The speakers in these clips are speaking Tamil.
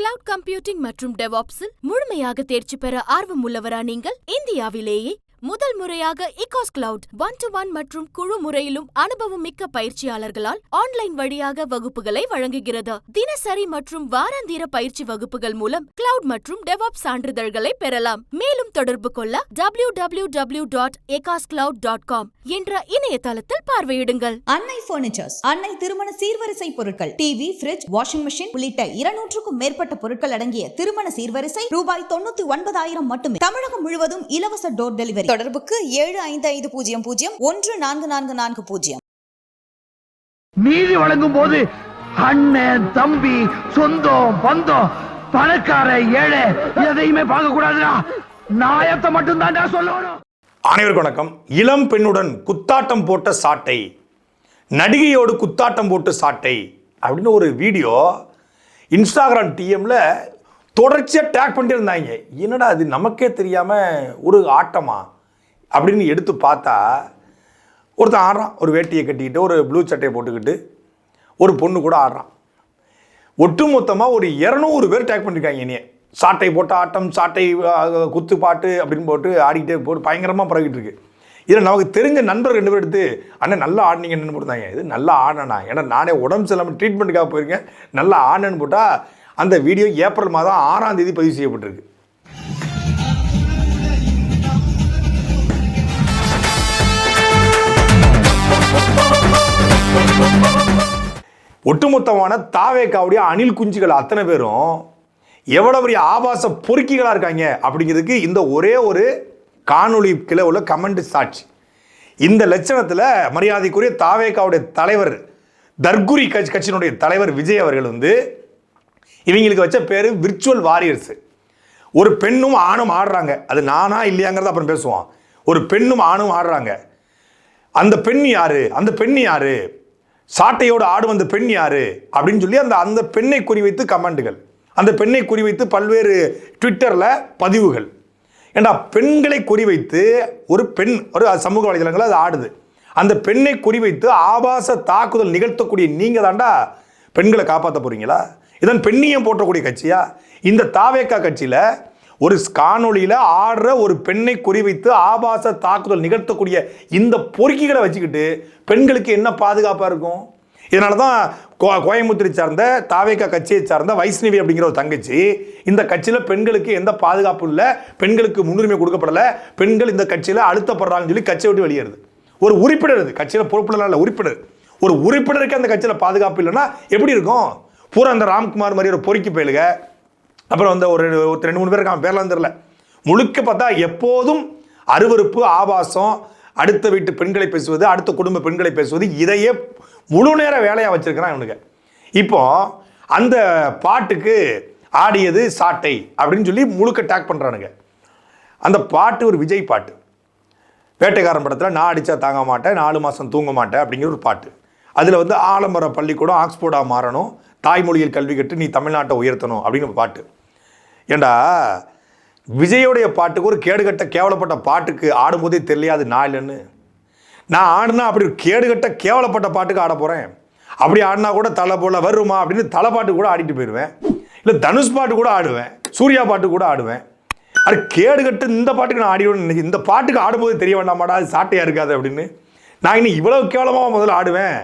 கிளவுட் கம்ப்யூட்டிங் மற்றும் டெவாப்ஸில் முழுமையாக தேர்ச்சி பெற ஆர்வம் உள்ளவரா நீங்கள்? இந்தியாவிலேயே முதல் முறையாக இகாஸ் கிளவுட் ஒன் டு ஒன் மற்றும் குழு முறையிலும் அனுபவம் மிக்க பயிற்சியாளர்களால் ஆன்லைன் வழியாக வகுப்புகளை வழங்குகிறது. தினசரி மற்றும் வாராந்திர பயிற்சி வகுப்புகள் மூலம் கிளவுட் மற்றும் டெவாப் சான்றிதழ்களை பெறலாம். மேலும் தொடர்பு கொள்ள W W W dot cloud dot com என்ற இணையதளத்தில் பார்வையிடுங்கள். அன்னை பர்னிச்சர்ஸ் அன்னை திருமண சீர்வரிசை பொருட்கள் டிவி ஃபிரிட்ஜ் வாஷிங் மிஷின் உள்ளிட்ட இருநூற்றுக்கும் மேற்பட்ட பொருட்கள் அடங்கிய திருமண சீர்வரிசை ரூபாய் தொண்ணூத்தி ஒன்பதாயிரம் மட்டுமே. தமிழகம் முழுவதும் இலவச டோர் டெலிவரி தொடர்புக்கு ஏழு ஐந்து ஐந்து பூஜ்ஜியம் பூஜ்ஜியம் ஒன்று நான்கு நான்கு நான்கு பூஜ்ஜியம். நீதி வழங்கும் போது அண்ணன் தம்பி சொந்தம் பந்தம் பணக்கார ஏழை எதையுமே பார்க்க கூடாதுடா நாயத்தை மட்டும் தான்டா சொல்லணும். அனைவருக்கும் வணக்கம். இளம் பெண்ணுடன் குத்தாட்டம் போட்ட சாட்டை நடிகையோடு குத்தாட்டம் போட்டு சாட்டை அப்படின்னு ஒரு வீடியோ இன்ஸ்டாகிராம் டிஎம்ல தொடர்ச்சியாக டேக் பண்ணிட்டு இருந்தாங்க. என்னடா அது நமக்கே தெரியாமல் ஒரு ஆட்டமா? அப்படின்னு எடுத்து பார்த்தா ஒருத்தன் ஆடுறான். ஒரு வேட்டியை கட்டிக்கிட்டு ஒரு ப்ளூ சட்டையை போட்டுக்கிட்டு ஒரு பொண்ணு கூட ஆடுறான். ஒட்டுமொத்தமாக ஒரு இரநூறு பேர் டேக் பண்ணியிருக்காங்க என்னைய. சாட்டை போட்ட ஆட்டம் சாட்டை குத்து பாட்டு அப்படின்னு போட்டு ஆடிக்கிட்டே போட்டு பயங்கரமாக பரவிட்டு இருக்கு. இதில் நமக்கு தெரிஞ்ச நண்பர் ரெண்டு பேர் எடுத்து அண்ணன் நல்லா ஆடினீங்கன்னு போட்டாங்க இது நல்லா ஆடினா ஏன்னா நானே உடம்பு சரியில்லாமல் ட்ரீட்மெண்ட்டுக்காக போயிருக்கேன். நல்லா ஆடினேன்னு போட்டால் அந்த வீடியோ ஏப்ரல் மாதம் ஆறாம் தேதி பதிவு செய்யப்பட்டிருக்கு. ஒட்டுமொத்தமான தாவேக்காவுடைய அணில் குஞ்சுகள் அத்தனை பேரும் எவ்வளவு பெரிய ஆபாச பொறுக்கிகளாக இருக்காங்க அப்படிங்கிறதுக்கு இந்த ஒரே ஒரு காணொளி கிளை உள்ள கமெண்ட் சாட்சி. இந்த லட்சணத்தில் மரியாதைக்குரிய தாவேக்காவுடைய தலைவர் தர்குரி கட்சி கட்சியினுடைய தலைவர் விஜய் அவர்கள் வந்து இவங்களுக்கு வச்ச பேர் விர்ச்சுவல் வாரியர்ஸ் ஒரு பெண்ணும் ஆணும் ஆடுறாங்க. அது நானா இல்லையாங்கிறத அப்புறம் பேசுவோம். ஒரு பெண்ணும் ஆணும் ஆடுறாங்க. அந்த பெண் யாரு? அந்த பெண் யாரு? சாட்டையோடு ஆடு வந்த பெண் யாரு? அப்படின்னு சொல்லி அந்த அந்த பெண்ணை குறிவைத்து கமெண்டுகள். அந்த பெண்ணை குறிவைத்து பல்வேறு ட்விட்டரில் பதிவுகள். ஏண்டா பெண்களை குறிவைத்து ஒரு பெண் ஒரு சமூக வலைதளங்கள் அது ஆடுது. அந்த பெண்ணை குறிவைத்து ஆபாச தாக்குதல் நிகழ்த்தக்கூடிய நீங்கள் தாண்டா பெண்களை காப்பாற்ற போறீங்களா? இதன் பெண்ணியம் போற்றக்கூடிய கட்சியா? இந்த தாவேக்கா கட்சியில் ஒரு காணொளியில் ஆடுற ஒரு பெண்ணை குறிவைத்து ஆபாச தாக்குதல் நிகழ்த்தக்கூடிய இந்த பொறுக்கிகளை வச்சுக்கிட்டு பெண்களுக்கு என்ன பாதுகாப்பாக இருக்கும்? இதனால தான் கோ கோயம்புத்தூரை சார்ந்த தாவேக்கா கட்சியை சார்ந்த வைஷ்ணவி அப்படிங்கிற ஒரு தங்கச்சி இந்த கட்சியில் பெண்களுக்கு எந்த பாதுகாப்பும் இல்லை பெண்களுக்கு முன்னுரிமை கொடுக்கப்படலை பெண்கள் இந்த கட்சியில் அழுத்தப்படுறாங்கன்னு சொல்லி கட்சியை விட்டு வெளியேறுது. ஒரு உறுப்பினர் இது கட்சியில் பொறுப்புல இல்லை உறுப்பினர். ஒரு உறுப்பினருக்கு அந்த கட்சியில் பாதுகாப்பு இல்லைன்னா எப்படி இருக்கும்? பூரா அந்த ராம்குமார் மாதிரி ஒரு பொறுக்கி பயலுக. அப்புறம் அந்த ஒரு ஒரு ரெண்டு மூணு பேர் இருக்கான் பேர்லாம் தெரில முழுக்க பார்த்தா எப்போதும் அருவருப்பு ஆபாசம் அடுத்த வீட்டு பெண்களை பேசுவது அடுத்த குடும்ப பெண்களை பேசுவது இதையே முழு நேர வேலையாக வச்சிருக்கிறான் இவனுங்க. இப்போ அந்த பாட்டுக்கு ஆடியது சாட்டை அப்படின்னு சொல்லி முழுக்க டேக் பண்ணுறானுங்க அந்த பாட்டு ஒரு விஜய் பாட்டு. வேட்டைக்காரன் படத்தில் நான் அடித்தா தாங்க மாட்டேன் நாலு மாதம் தூங்க மாட்டேன் அப்படிங்கிற ஒரு பாட்டு. அதில் வந்து ஆலம்பர பள்ளிக்கூடம் ஆக்ஸ்போர்டாக மாறணும் தாய்மொழியில் கல்வி கற்று நீ தமிழ்நாட்டை உயர்த்தணும் அப்படின்னு பாட்டு. ஏண்டா விஜயோடைய பாட்டுக்கு ஒரு கேடுகட்ட கேவலப்பட்ட பாட்டுக்கு ஆடும்போதே தெரியாது நான் இல்லைன்னு. நான் ஆடினா அப்படி ஒரு கேடுகட்ட கேவலப்பட்ட பாட்டுக்கு ஆட போகிறேன் அப்படி ஆடினா கூட தலை போல வருமா அப்படின்னு தலை பாட்டு கூட ஆடிட்டு போயிடுவேன் இல்லை தனுஷ் பாட்டு கூட ஆடுவேன். சூர்யா பாட்டு கூட ஆடுவேன். அது கேடுகட்டு இந்த பாட்டுக்கு நான் ஆடிடுவேன் நினைச்சு இந்த பாட்டுக்கு ஆடும்போது தெரிய வேண்டாமாடா அது சாட்டையாக இருக்காது அப்படின்னு. நான் இன்னும் இவ்வளோ கேவலமாக முதல்ல ஆடுவேன்.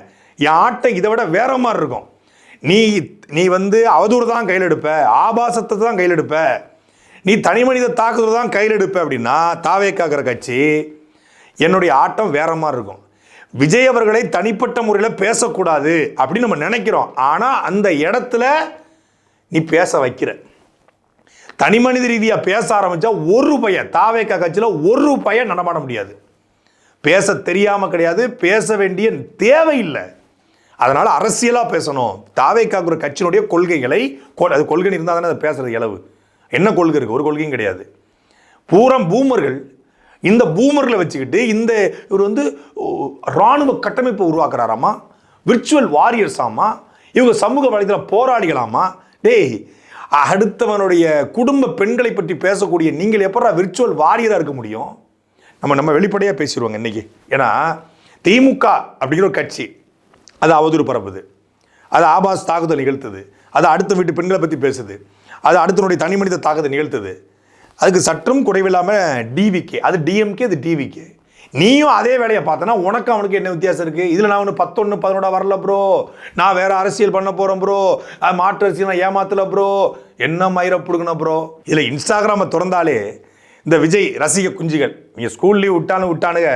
என் ஆட்டம் இதை விட வேற மாதிரி இருக்கும். நீ நீ வந்து அவதூறு தான் கையில் எடுப்ப ஆபாசத்தை தான் கையில் எடுப்ப நீ தனி மனித தாக்குதல் தான் கையில் எடுப்ப அப்படின்னா தாவே காக்கிற கட்சி என்னுடைய ஆட்டம் வேற மாதிரி இருக்கும். விஜய் அவர்களை தனிப்பட்ட முறையில் பேசக்கூடாது அப்படின்னு நம்ம நினைக்கிறோம். ஆனால் அந்த இடத்துல நீ பேச வைக்கிற. தனி மனித ரீதியாக பேச ஆரம்பித்தா ஒரு பையன் தாவேக்கா கட்சியில் ஒரு பையன் நடமாட முடியாது. பேச தெரியாமல் கிடையாது. பேச வேண்டிய தேவையில்லை. அதனால் அரசியலாக பேசணும். தாவேக்காக்குற கட்சியினுடைய கொள்கைகளை அது கொள்கை இருந்தால் தானே அதை பேசுறது இளவு என்ன கொள்கை இருக்குது ஒரு கொள்கையும் கிடையாது. பூரம் பூமர்கள் இந்த பூமர்களை வச்சுக்கிட்டு இந்த இவர் வந்து இராணுவ ராணுவ கட்டமைப்பை உருவாக்குறாராமா? விர்ச்சுவல் வாரியர்ஸாமா? இவங்க சமூக வலைதள போராளிகளாமா? டேய் அடுத்தவனுடைய குடும்ப பெண்களை பற்றி பேசக்கூடிய நீங்கள் எப்படா விர்ச்சுவல் வாரியராக இருக்க முடியும்? நம்ம நம்ம வெளிப்படையாக பேசிடுவோங்க இன்றைக்கி ஏன்னா திமுக அப்படிங்கிற ஒரு கட்சி அது அவதூறு பரப்புது. அது ஆபாஸ் தாக்குதல் நிகழ்த்துது. அது அடுத்த வீட்டு பெண்களை பற்றி பேசுது. அது அடுத்தனுடைய தனி மனித தாக்கத்தை நிகழ்த்துது. அதுக்கு சற்றும் குறைவில்லாமல் டிவிகே அது டிஎம்கே அது டிவிகே நீயும் அதே வேலையை பார்த்தனா உனக்கு அவனுக்கு என்ன வித்தியாசம் இருக்குது இதில் நான் ஒன்று பத்தொன்று பதினோடா வரல ப்ரோ நான் வேறு அரசியல் பண்ண போகிறேன் ப்ரோ மாற்று அரசியல் நான் ஏமாத்தல ப்ரோ என்ன மயிரை பிடுங்கணும் ப்ரோ இதில் இன்ஸ்டாகிராமை திறந்தாலே இந்த விஜய் ரசிக குஞ்சுகள் நீங்கள் ஸ்கூல் லீவ் விட்டானு விட்டானுங்க.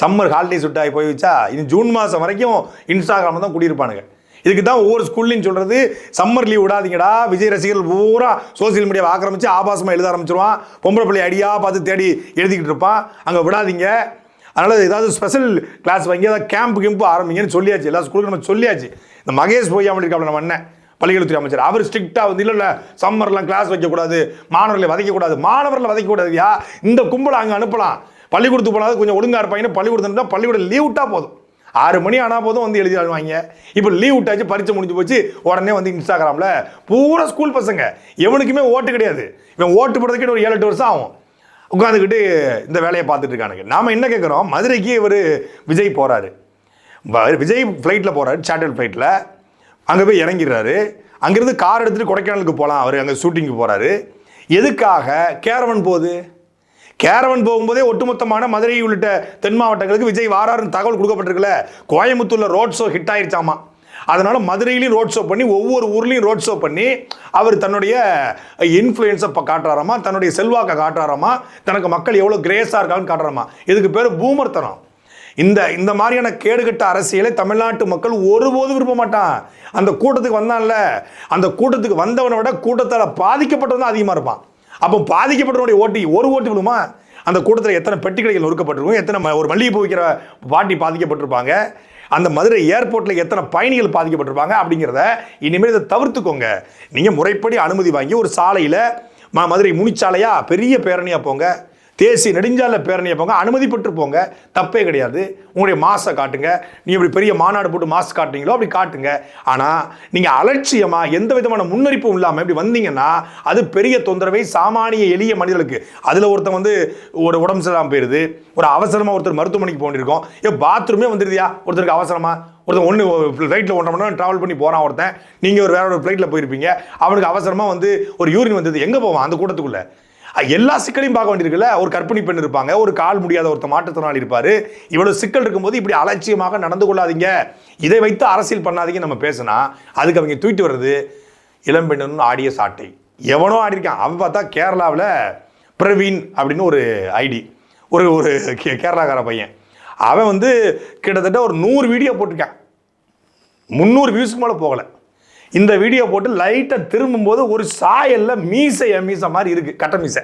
சம்மர் ஹாலிடேஸ் ஆகி போய் வச்சா இது ஜூன் மாதம் வரைக்கும் இன்ஸ்டாகிராமில் தான் குடியிருப்பானுங்க. இதுக்கு தான் ஒவ்வொரு ஸ்கூல்லையும் சொல்கிறது சம்மர் லீவ் விடாதீங்கடா. விஜய் ரசிகர்கள் பூரா சோசியல் மீடியாவை ஆக்கிரமிச்சு ஆபாசமாக எழுத ஆரம்பிச்சிருவான். பொம்பளை பிள்ளை அடியாக பார்த்து தேடி எழுதிக்கிட்டு இருப்பான். அங்கே விடாதீங்க. அதனால் ஏதாவது ஸ்பெஷல் கிளாஸ் வாங்கி ஏதாவது கேம்ப் கிம்ப் ஆரம்பிங்கன்னு சொல்லியாச்சு. எல்லா ஸ்கூலுக்கும் நம்ம சொல்லியாச்சு. இந்த மகேஷ் போய் அவன் இருக்காப்ல நம்ம அண்ணன் பள்ளிக்கல்வித்துறை அமைச்சர். அவர் ஸ்ட்ரிக்டாக வந்து இல்லை இல்லை சம்மர்லாம் கிளாஸ் வைக்கக்கூடாது. மாணவர்களை வதைக்கக்கூடாது. மாணவர்களை வதைக்கக்கூடாதுயா இந்த கும்பலை அங்கே அனுப்பலாம். பள்ளிக்கூடத்துக்கு போனாலும் கொஞ்சம் ஒழுங்காக இருப்பாங்க பள்ளிக்கூடத்துக்கு பள்ளிக்கூடம் லீவ் விட்டா போதும். ஆறு மணி ஆனால் போதும் வந்து எழுதி வாங்க இப்போ லீவ் விட்டாச்சு பரீட்சை முடிஞ்சு போச்சு உடனே வந்து இன்ஸ்டாகிராமில் பூரா ஸ்கூல் பசங்க எவனுக்குமே ஓட்டு கிடையாது. இவன் ஓட்டு போடுறதுக்கு ஒரு ஏழு எட்டு வருஷம் ஆகும். உட்காந்துக்கிட்டு இந்த வேலையை பார்த்துட்டு இருக்கானுங்க. நாம் என்ன கேட்குறோம் மதுரைக்கு இவர் விஜய் போகிறாரு விஜய் ஃப்ளைட்டில் போகிறாரு சார்ட்டர் ஃப்ளைட்டில் அங்கே போய் இறங்கிடுறாரு. அங்கேருந்து கார் எடுத்துகிட்டு கொடைக்கானலுக்கு போகலாம் அவர் அங்கே ஷூட்டிங்க்கு போகிறாரு எதுக்காக? கேரவன் போகுது. கேரவன் போகும்போதே ஒட்டுமொத்தமான மதுரை உள்ளிட்ட தென் மாவட்டங்களுக்கு விஜய் வாராருன்னு தகவல் கொடுக்கப்பட்டிருக்குல்ல. கோயம்புத்தூர்ல ரோட் ஷோ ஹிட் ஆயிருச்சாமா. அதனால மதுரையிலையும் ரோட் ஷோ பண்ணி ஒவ்வொரு ஊர்லேயும் ரோட் ஷோ பண்ணி அவர் தன்னுடைய இன்ஃப்ளூயன்ஸை காட்டுறாராமா தன்னுடைய செல்வாக்கை காட்டுறாராமா தனக்கு மக்கள் எவ்வளோ கிரேஸாக இருக்காங்கன்னு காட்டுறாமா இதுக்கு பேர் பூமர்த்தனம். இந்த இந்த மாதிரியான கேடுகட்ட அரசியலை தமிழ்நாட்டு மக்கள் ஒருபோதும் விரும்ப மாட்டான். அந்த கூட்டத்துக்கு வந்தான்ல அந்த கூட்டத்துக்கு வந்தவனை விட கூட்டத்தால் பாதிக்கப்பட்டவன் தான் அதிகமாக இருப்பான். அப்போ பாதிக்கப்பட்டவனுடைய ஓட்டு ஒரு ஓட்டு விழுமா? அந்த கூட்டத்தில் எத்தனை பெட்டி கடைகள் நொறுக்கப்பட்டிருக்கும்? எத்தனை ஒரு மல்லிகைப்பூ விற்கிற பாட்டி பாதிக்கப்பட்டிருப்பாங்க. அந்த மதுரை ஏர்போர்ட்டில் எத்தனை பயணிகள் பாதிக்கப்பட்டிருப்பாங்க அப்படிங்கிறத இனிமேல் இதை தவிர்த்துக்கோங்க. நீங்கள் முறைப்படி அனுமதி வாங்கி ஒரு சாலையில் மதுரை முனிச்சாலையா பெரிய பேரணியாக போங்க. தேசிய நெடுஞ்சாலை பேரணியை போங்க அனுமதி பெற்று போங்க. தப்பே கிடையாது. உங்களுடைய மாசை காட்டுங்க. நீ இப்படி பெரிய மாநாடு போட்டு மாசு காட்டுறீங்களோ அப்படி காட்டுங்க. ஆனால் நீங்கள் அலட்சியமாக எந்த விதமான முன்னறிப்பும் இல்லாமல் இப்படி வந்தீங்கன்னா அது பெரிய தொந்தரவை சாமானிய எளிய மனிதர்களுக்கு அதில் ஒருத்தன் வந்து ஒரு உடம்பு சரியில்லாமல் போயிடுது ஒரு அவசரமாக ஒருத்தர் மருத்துவமனைக்கு போனிருக்கோம் ஏ பாத்ரூமே வந்துருதியா? ஒருத்தருக்கு அவசரமாக ஒருத்தன் ஒன்று ஃப்ளைட்டில் ஒன்றரை மணி நேரம் ட்ராவல் பண்ணி போகிறான் ஒருத்தன். நீங்கள் ஒரு வேற ஒரு ஃப்ளைட்டில் போயிருப்பீங்க. அவனுக்கு அவசரமாக வந்து ஒரு யூரின் வந்தது. எங்கே போவான்? அந்த கூட்டத்துக்குள்ளே. எல்லா சிக்கலையும் பார்க்க வேண்டியிருக்குல்ல? ஒரு கற்பிணி பெண் இருப்பாங்க ஒரு கால் முடியாத ஒருத்த மாற்றுத்திறனாளி இருப்பார். இவ்வளோ சிக்கல் இருக்கும்போது இப்படி அலட்சியமாக நடந்து கொள்ளாதீங்க. இதை வைத்து அரசியல் பண்ணாதீங்க நம்ம பேசினா அதுக்கு அவங்க தூக்கிட்டு வர்றது இளம்பெண்ணு ஆடிய சாட்டை. எவனோ ஆடிருக்கான் அவன் பார்த்தா கேரளாவில் பிரவீன் அப்படின்னு ஒரு ஐடி ஒரு ஒரு கே- கேரளாக்கார பையன். அவன் வந்து கிட்டத்தட்ட ஒரு நூறு வீடியோ போட்டிருக்கான். முந்நூறு வியூஸ்க்கு மேலே போகலை. இந்த வீடியோ போட்டு லைட்டாக திரும்பும்போது ஒரு சாயல்ல மீசை மீசை மாதிரி இருக்குது கட்ட மீசை.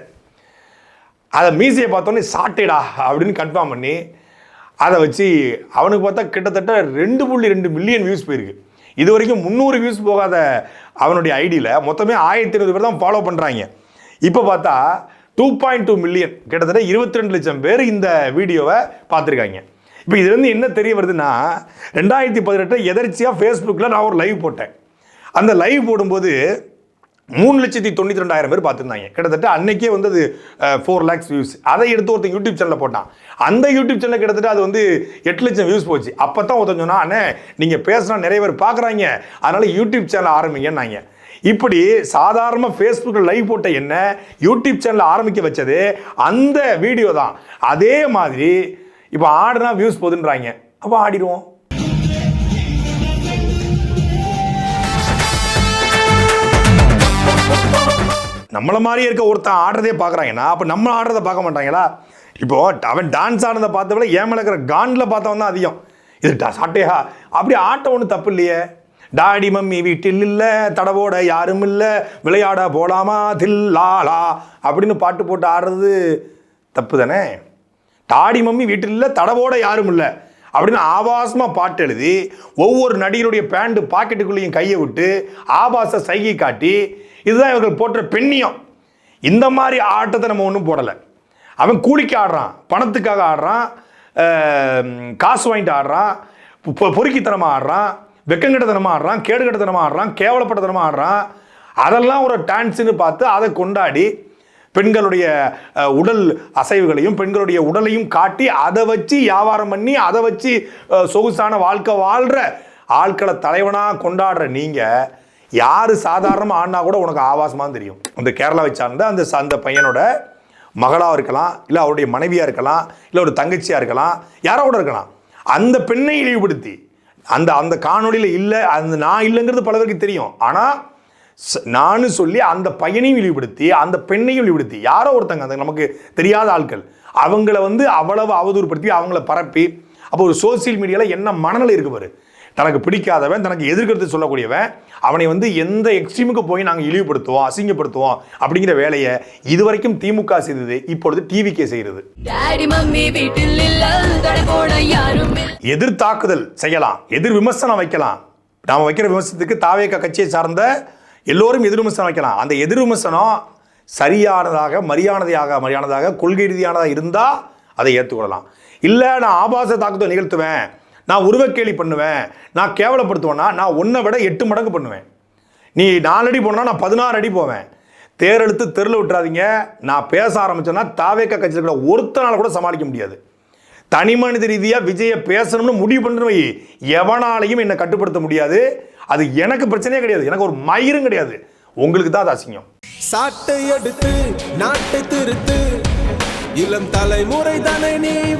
அதை மீசையை பார்த்தோன்னே சாட்டேடா அப்படின்னு கன்ஃபார்ம் பண்ணி அதை வச்சு அவனுக்கு பார்த்தா கிட்டத்தட்ட ரெண்டு புள்ளி ரெண்டு மில்லியன் வியூஸ் போயிருக்கு. இது வரைக்கும் முந்நூறு வியூஸ் போகாத அவனுடைய ஐடியில் மொத்தமே ஆயிரத்தி ஐநூறு பேர் தான் ஃபாலோ பண்ணுறாங்க இப்போ பார்த்தா டூ பாயிண்ட் டூ மில்லியன் கிட்டத்தட்ட இருபத்தி ரெண்டு லட்சம் பேர் இந்த வீடியோவை பார்த்துருக்காங்க. இப்போ இதுலேருந்து என்ன தெரிய வருதுன்னா ரெண்டாயிரத்தி பதினெட்டு எதர்ச்சியாக ஃபேஸ்புக்கில் நான் ஒரு லைவ் போட்டேன். அந்த லைவ் போடும்போது மூணு லட்சத்தி தொண்ணூற்றி ரெண்டாயிரம் பேர் பார்த்துருந்தாங்க. கிட்டத்தட்ட அன்னைக்கே வந்து அது ஃபோர் லேக்ஸ் வியூஸ் அதை எடுத்து ஒருத்தன் யூடியூப் சேனலில் போட்டான். அந்த யூடியூப் சேனல் கிட்டத்தட்ட அது வந்து எட்டு லட்சம் வியூஸ் போச்சு. அப்போ தான் ஒருத்தன் சொன்னா அண்ணே நீங்கள் பேசுனா நிறைய பேர் பார்க்குறாங்க. அதனால் யூடியூப் சேனல் ஆரம்பிங்கன்னாங்க. இப்படி சாதாரணமாக ஃபேஸ்புக்கில் லைவ் போட்ட என்ன யூடியூப் சேனல் ஆரம்பிக்க வச்சது அந்த வீடியோ தான். அதே மாதிரி இப்போ ஆடுனா வியூஸ் போகுதுன்றாங்க அப்போ ஆடிடுவோம். நம்மளை மாதிரியே இருக்க ஒருத்தன் ஆடுறதே பார்க்குறாங்கன்னா அப்போ நம்ம ஆடுறத பார்க்க மாட்டாங்களா? இப்போ அவன் டான்ஸ் ஆடுறதை பார்த்தவள ஏன் இருக்கிற காண்டில் பார்த்தவன் தான் அதிகம். இது சாட்டையா? அப்படி ஆட்டம் ஒன்றும் தப்பு இல்லையே. டாடி மம்மி வீட்டில் இல்லை தடவோட யாரும் இல்லை விளையாட போலாமா தில்லாலா அப்படின்னு பாட்டு போட்டு ஆடுறது தப்பு தானே? டாடி மம்மி வீட்டில் இல்லை தடவோட யாரும் இல்லை. அப்படின்னு ஆபாசமாக பாட்டு எழுதி ஒவ்வொரு நடிகருடைய பேண்ட் பாக்கெட்டுக்குள்ளேயும் கையை விட்டு ஆபாச சைகை காட்டி இதுதான் இவர்கள் போற்ற பெண்ணியம். இந்த மாதிரி ஆட்டத்தை நம்ம ஒன்றும் போடலை. அவன் கூலிக்கு ஆடுறான் பணத்துக்காக ஆடுறான் காசு வாங்கிட்டு ஆடுறான் பொ- பொறுக்கித்தனமாக ஆடுறான் வெக்கங்கட்டத்தனமாக ஆடுறான் கேடுகட்டத்தனமாக ஆடுறான் கேவலப்பட்டத்தனமாக ஆடுறான். அதெல்லாம் ஒரு டான்ஸுன்னு பார்த்து அதை கொண்டாடி பெண்களுடைய உடல் அசைவுகளையும் பெண்களுடைய உடலையும் காட்டி அதை வச்சு வியாபாரம் பண்ணி அதை வச்சு சொகுசான வாழ்க்கை வாழ்கிற ஆட்களை தலைவனாக கொண்டாடுற நீங்கள் யார் சாதாரணமாக ஆடினா கூட உனக்கு ஆபாசமாக தெரியும். அந்த கேரளாவை சார்ந்த அந்த அந்த பையனோட மகளாக இருக்கலாம் இல்லை அவருடைய மனைவியாக இருக்கலாம் இல்லை ஒரு தங்கச்சியாக இருக்கலாம் யாரோ கூட இருக்கலாம். அந்த பெண்ணை இழிவுபடுத்தி அந்த அந்த காணொளியில் இல்லை அந்த நான் இல்லைங்கிறது பல பேருக்கு தெரியும். ஆனால் நான் சொல்லி அந்த பையனையும் இழிவுபடுத்தி அந்த பெண்ணையும் இழிவுபடுத்தி யாரோ ஒருத்தங்க அந்த நமக்கு தெரியாத ஆட்கள் அவங்கள வந்து அவ்வளவு அவதூறுப்படுத்தி அவங்கள பரப்பி அப்போ ஒரு சோசியல் மீடியாவில் என்ன மனநிலை இருக்கு பாரு. தனக்கு பிடிக்காதவன் தனக்கு எதிர்க்கிறது சொல்லக்கூடியவன் அவனை வந்து எந்த எக்ஸ்ட்ரீமுக்கு போய் நாங்கள் இழிவுபடுத்துவோம் அசிங்கப்படுத்துவோம் அப்படிங்கிற வேலையை இதுவரைக்கும் திமுக செய்தது இப்பொழுது டிவிக்கே செய்கிறது. டாடி மம்மி வீட்டில் இல்ல தடகோட யாரும் இல்ல. எதிர் தாக்குதல் செய்யலாம் எதிர் விமர்சனம் வைக்கலாம். நாம் வைக்கிற விமர்சனத்துக்கு தாவேக கட்சியை சார்ந்த எல்லோரும் எதிர் விமர்சனம் வைக்கலாம். அந்த எதிர் விமர்சனம் சரியானதாக மரியாதையாக மரியானதாக கொள்கை ரீதியானதாக இருந்தால் அதை ஏற்றுக்கொள்ளலாம். இல்லை நான் ஆபாச தாக்கத்தை நிகழ்த்துவேன் நான் உருவக்கேலி பண்ணுவேன் நான் கேவலப்படுத்துவேன்னா நான் ஒன்றை விட எட்டு மடங்கு பண்ணுவேன். நீ நாலு அடி போனால் நான் பதினாறு அடி போவேன். தேரெழுத்து தெருல விட்டுறாதீங்க. நான் பேச ஆரம்பிச்சேன்னா தாவேக்க கட்சியில் கூட ஒருத்தனால கூட சமாளிக்க முடியாது. தனி மனித ரீதியாக விஜயை பேசணும்னு முடிவு பண்ணுறவை எவனாலையும் என்னை கட்டுப்படுத்த முடியாது. அது எனக்கு பிரச்சனையே கிடையாது. எனக்கு ஒரு மயிரும் கிடையாது. உங்களுக்கு தான் அது அசிங்கம். சாட்டை எடுத்து நாட்டை திருத்து. இளம் தலைமுறை தானே நீ